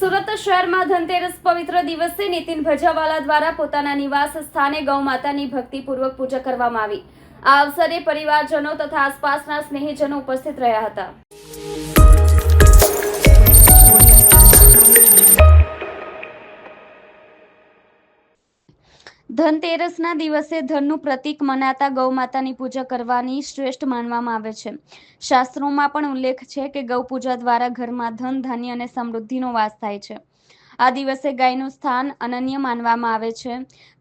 સુરત શહેરમાં ધનતેરસ પવિત્ર દિવસે નીતિન ભજાવાલા દ્વારા પોતાના નિવાસ સ્થાને ગૌ માતાની ભક્તિપૂર્વક પૂજા કરવામાં આવી. આ અવસરે પરિવારજનો તથા આસપાસના સ્નેહીજનો ઉપસ્થિત રહ્યા હતા. ધનતેરસના દિવસે ધનનું પ્રતીક મનાતા ગૌ માતાની પૂજા કરવાની શ્રેષ્ઠ માનવામાં આવે છે. શાસ્ત્રોમાં પણ ઉલ્લેખ છે કે ગૌ પૂજા દ્વારા ઘરમાં ધન, ધાન્ય અને સમૃદ્ધિનો વાસ થાય છે. આ દિવસે ગાયનું સ્થાન અનન્ય માનવામાં આવે છે,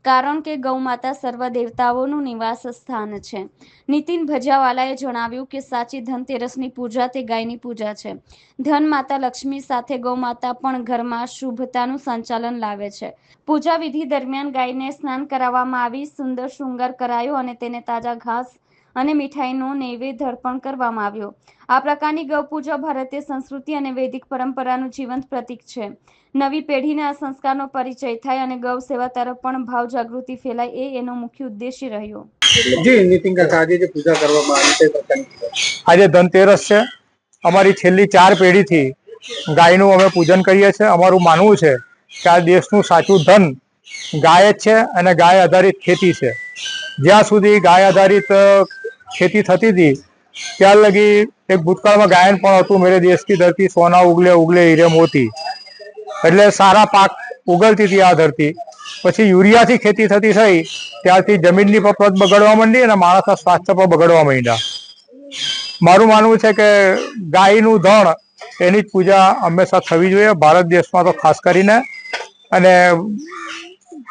કારણ કે ગૌ માતા સર્વ દેવતાઓનું નિવાસ સ્થાન છે. નીતિન ભજાવાલાએ જણાવ્યું કે સાચી ધનતેરસની પૂજા તે ગાયની પૂજા છે. ધન માતા લક્ષ્મી સાથે ગૌ માતા પણ ઘરમાં શુભતાનું સંચાલન લાવે છે. પૂજા વિધિ દરમિયાન ગાયને સ્નાન કરાવવામાં આવી સુંદર શૃંગાર કરાયો અને તેને તાજા ઘાસ અને મીઠાઈનો નૈવેદ્ય અર્પણ કરવામાં આવ્યો. આ પ્રકારની ગૌપૂજા ભારતીય સંસ્કૃતિ અને વૈદિક પરંપરાનું જીવંત પ્રતીક છે. નવી પેઢીને આ સંસ્કારનો પરિચય થાય અને ગૌ સેવા તરફ પણ ભાવ જાગૃતિ ફેલાય એ એનો મુખ્ય ઉદ્દેશ્ય રહ્યો. જી નીતિન કાકા આજે જે પૂજા કરવામાં આવી છે. આજે ધનતેરસ છે. અમારી છેલ્લી ચાર પેઢીથી ગાયનું અમે પૂજન કરીએ છીએ. અમારું માનવું છે કે આ દેશનું સાચું ધન ગાય જ છે અને ગાય આધારિત ખેતી છે. જ્યાં સુધી ગાય આધારિત ખેતી થતી હતી. ત્યાર લગી એક ભૂતકાળમાં ગાયન પણ હતું. મેરે દેશથી ધરતી, સોના ઉગલે ઉગલે હીરે મોતી. એટલે સારા પાક ઉગલતી હતી આ ધરતી. પછી યુરિયાથી ખેતી થતી થઈ. ત્યારથી જમીનની પણ પ્રત બગડવા માંડી અને માણસના સ્વાસ્થ્ય પણ બગડવા માંડ્યા. મારું માનવું છે કે ગાયનું ધણ એની જ પૂજા હંમેશા થવી જોઈએ. ભારત દેશમાં તો ખાસ કરીને. અને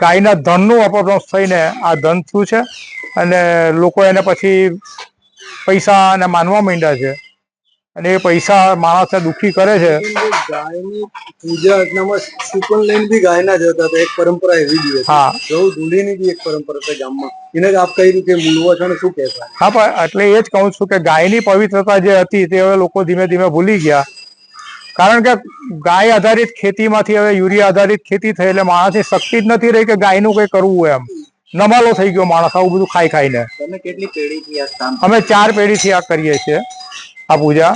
ગાયના ધનનું અપભ્રંશ થઈને આ ધન થયું છે? અને લોકો એને પછી પૈસા એને માનવા માંડ્યા છે. અને એ પૈસા માણસને દુઃખી કરે છે. ગાયની પૂજા અર્ચનામાં સુકન લઈને બી ગાયના જ હતા એક પરંપરા એવી બી હા. ગૌ ધૂળીની બી એક પરંપરા છે ગામમાં. એને આપ કહી રીતે મૂલવો છો ને શું કહેતા? હા પણ એટલે એ જ કહું છું કે ગાયની પવિત્રતા જે હતી તે હવે લોકો ધીમે ધીમે ભૂલી ગયા. કારણ કે ગાય આધારિત ખેતીમાંથી હવે યુરિયા આધારિત ખેતી થઈ એટલે માણસની શક્તિ જ નથી રહી કે ગાયનું કંઈ કરવું એમ. નમાલો થઈ ગયો માણસ આવું બધું ખાઈ ખાઈને. આ કામ અમે ચાર પેઢીથી આ કરીએ છીએ આ પૂજા.